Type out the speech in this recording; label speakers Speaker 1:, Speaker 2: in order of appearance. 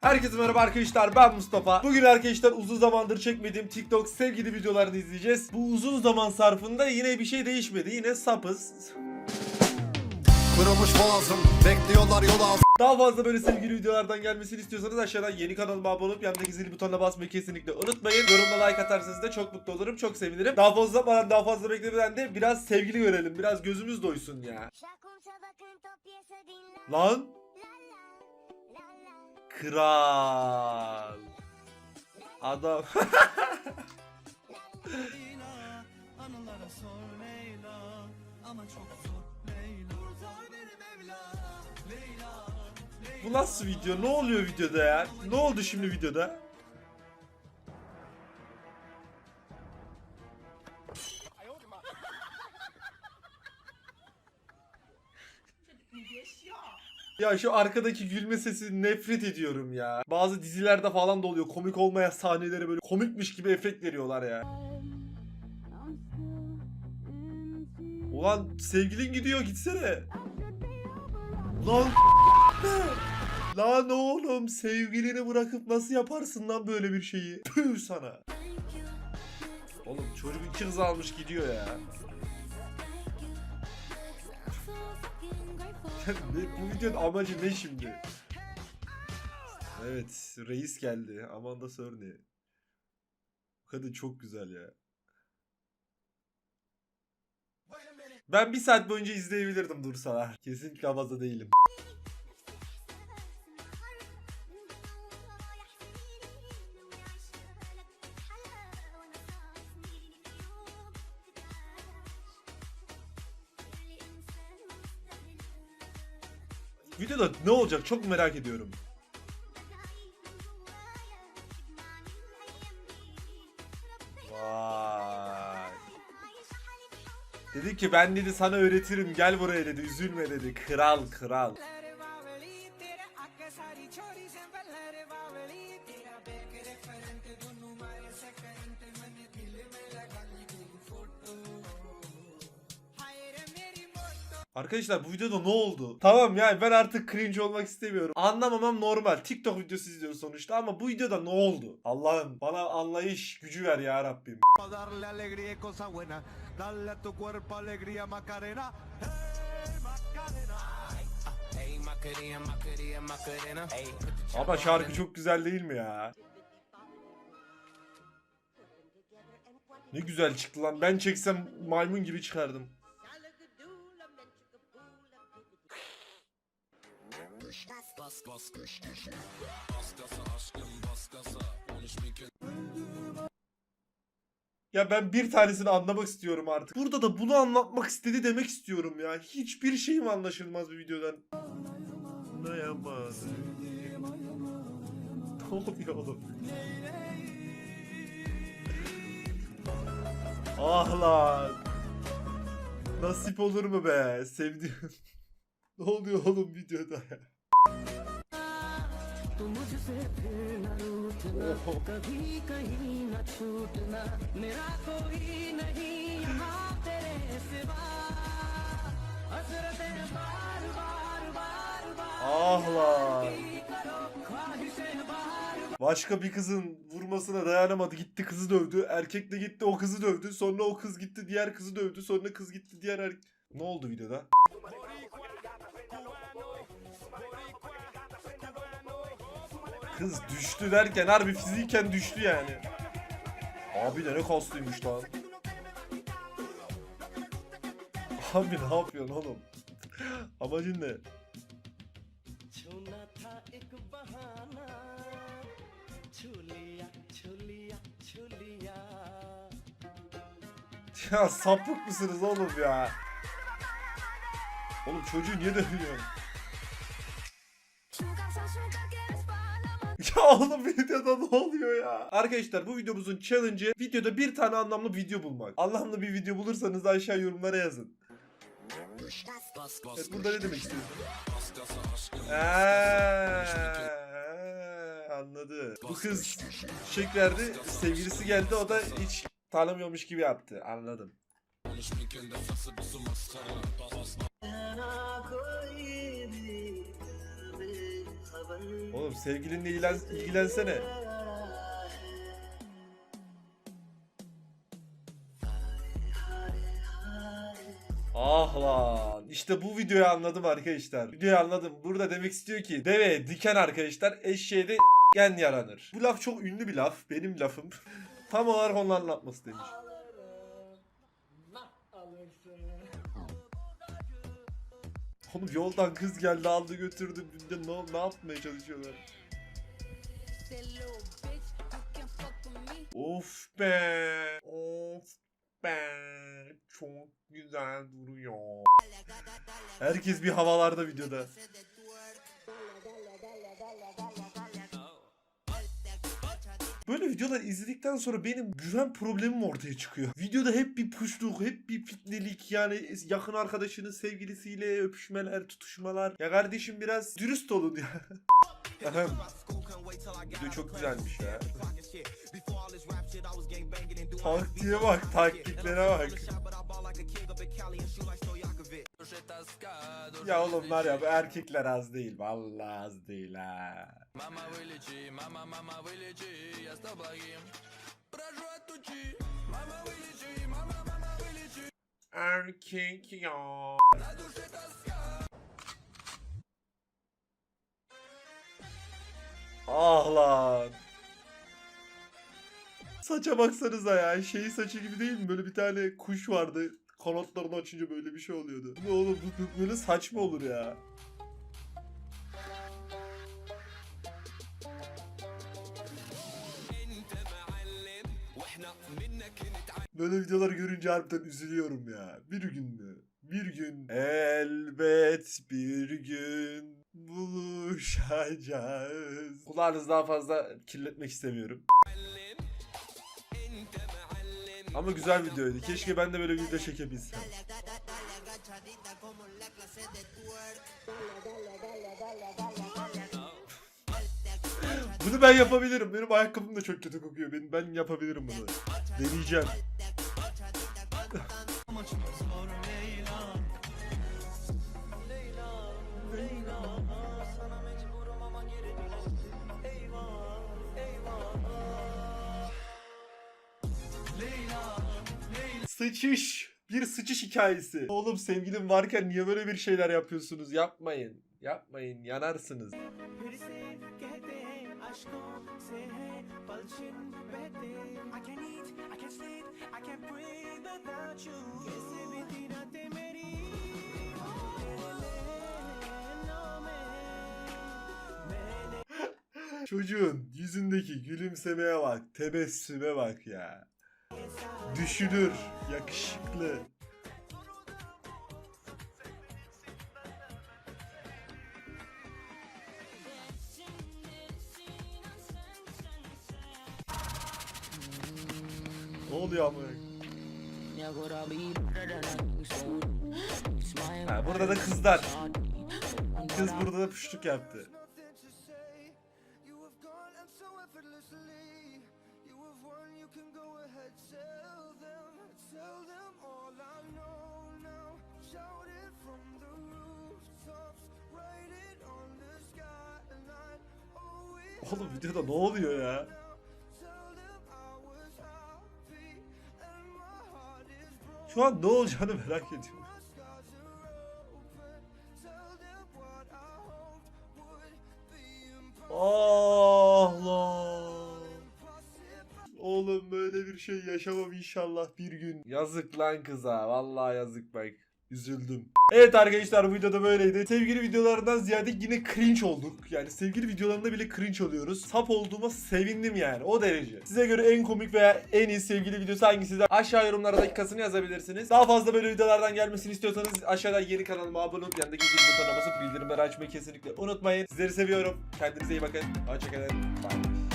Speaker 1: Herkese merhaba arkadaşlar ben Mustafa. Bugün arkadaşlar uzun zamandır çekmediğim TikTok sevgili videolarını izleyeceğiz. Bu uzun zaman sarfında yine bir şey değişmedi. Yine sapız.
Speaker 2: Kırılmış boğazım Bekliyorlar yol
Speaker 1: Daha fazla böyle sevgili videolardan gelmesini istiyorsanız aşağıdan yeni kanalıma abone olup yanındaki zil butonuna basmayı kesinlikle unutmayın. Yorumda like atarsanız da çok mutlu olurum. Çok sevinirim. Daha fazla uzatmadan daha fazla beklemeden de biraz sevgili görelim. Biraz gözümüz doysun ya. Lan
Speaker 3: Mevla Leyla
Speaker 1: Bu nasıl video? Ne oluyor videoda ya? Ne oldu şimdi videoda? Ya şu arkadaki gülme sesi nefret ediyorum ya. Bazı dizilerde falan da oluyor. Komik olmayan sahnelere böyle komikmiş gibi efekt veriyorlar ya. Ulan sevgilin gidiyor gitsene. Lan Lan oğlum sevgilini bırakıp nasıl yaparsın lan böyle bir şeyi? Tüh sana. Oğlum çocuk iki kız almış gidiyor ya. Ne- Bu videonun amacı ne şimdi? Evet reis geldi. Amanda Sörni. Kadın çok güzel ya. Ben bir saat boyunca izleyebilirdim dursalar. Kesinlikle havada değilim. Videoda ne olacak çok merak ediyorum. Vay. Dedi ki ben dedi sana öğretirim gel buraya dedi üzülme dedi kral kral. Arkadaşlar bu videoda ne oldu? Tamam yani ben artık cringe olmak istemiyorum. Anlamamam normal. TikTok videosu izliyoruz sonuçta ama bu videoda ne oldu? Allah'ım bana anlayış gücü ver ya Rabbim. Ama şarkı çok güzel değil mi ya? Ne güzel çıktı lan. Ben çeksem maymun gibi çıkardım.
Speaker 4: Bas bas kış aşkım bas gaza. 13 bin kez
Speaker 1: Ya ben bir tanesini anlamak istiyorum artık. Burada da bunu anlatmak istedi demek istiyorum ya. Hiçbir şeyim anlaşılmaz bir videodan. Anlayamaz. Ne oluyor oğlum? Ah lan. Nasip olur mu be? Sevdiğim. ne oluyor oğlum videoda ya?
Speaker 5: तू मुझसे फिर न रूठना
Speaker 1: ओहो।
Speaker 5: कभी कहीं न छूटना मेरा कोई नहीं यहाँ तेरे सिवा हसरतें बार बार बार बार
Speaker 1: Ah lan.
Speaker 5: करो ख्वाहिशें बार
Speaker 1: Başka bir kızın vurmasına dayanamadı. Gitti kızı dövdü. Erkek de gitti o kızı dövdü. Sonra o kız gitti diğer kızı dövdü. Sonra kız gitti diğer erkek... Ne oldu videoda? Kız düştü derken harbi fiziken düştü yani. Abi de ne kaslıymış lan. Abi ne yapıyorsun oğlum? Amacın ne? Ya sapık mısınız oğlum ya? Oğlum çocuğu niye dövüyorsun? Oğlum videoda ne oluyor ya? Arkadaşlar bu videomuzun challenge'ı videoda bir tane anlamlı video bulmak. Anlamlı bir video bulursanız aşağı yorumlara yazın. Evet, burada ne demek istiyorsun? anladı. Bu kız çiçek verdi, sevgilisi geldi o da hiç tanımıyormuş gibi yaptı. Anladım. Oğlum sevgilinle ilgilen, ilgilensene. Ah lan. İşte bu videoyu anladım arkadaşlar. Videoyu anladım. Burada demek istiyor ki deve diken arkadaşlar eşeğe de gen yaranır. Bu laf çok ünlü bir laf. Benim lafım. Tam olarak onun anlatması demiş. Oğlum yoldan kız geldi aldı götürdü. Ne, ne yapmaya çalışıyorlar? Of be. Of be. Çok güzel duruyor. Herkes bir havalarda videoda. Böyle videolar izledikten sonra benim güven problemim ortaya çıkıyor. Videoda hep bir puşluk, hep bir fitnelik yani yakın arkadaşının sevgilisiyle öpüşmeler, tutuşmalar. Ya kardeşim biraz dürüst olun ya. Video çok güzelmiş ya. Taktiğe bak, taktiklere bak. Ya oğlum var ya bu erkekler az değil. Vallahi az değil ha.
Speaker 4: Mama вылечи, мама, мама вылечи, я с тобой Прошу отучи, мама вылечи, мама, мама вылечи
Speaker 1: Erkek ya. Ah lan. Saça baksanıza ya. Şeyi saçı gibi değil mi? Böyle bir tane kuş vardı. Kanatlarını açınca böyle bir şey oluyordu. Ne oğlum bu- böyle saçma olur ya. Böyle videolar görünce harbiden üzülüyorum ya. Bir gün mü? Bir gün. Elbet bir gün buluşacağız. Kulağınızı daha fazla kirletmek istemiyorum. Ama güzel videoydu. Keşke ben de böyle bir video çekebilsem. Bunu ben yapabilirim. Benim ayakkabım da çok kötü kokuyor. Ben, ben yapabilirim bunu. Deneyeceğim. Sıçış. Bir sıçış hikayesi. Oğlum sevgilim varken niye böyle bir şeyler yapıyorsunuz? Yapmayın. Yapmayın. Yanarsınız. Çocuğun yüzündeki gülümsemeye bak, tebessüme bak ya. Düşünür. Yakışıklı. Ne oluyor ama? Ha, burada da kızlar. Kız burada da püşlük yaptı.
Speaker 2: Them all I know now. Shout it from the rooftops, write it on the skyline. Oh,
Speaker 1: Oğlum videoda ne oluyor ya? Şu an ne olacağını merak ediyorum. Şey yaşamam inşallah bir gün. Yazık lan kıza. Vallahi yazık bak. Üzüldüm. Evet arkadaşlar bu videoda böyleydi. Sevgili videolarından ziyade yine cringe olduk. Yani sevgili videolarında bile cringe oluyoruz. Sap olduğuma sevindim yani o derece. Size göre en komik veya en iyi sevgili videosu hangisi de aşağı yorumlara dakikasını yazabilirsiniz. Daha fazla böyle videolardan gelmesini istiyorsanız aşağıdan yeni kanalıma abone olup yanındaki zil butonuna basıp bildirimleri açmayı kesinlikle unutmayın. Sizleri seviyorum. Kendinize iyi bakın. Hoşçakalın. Bye.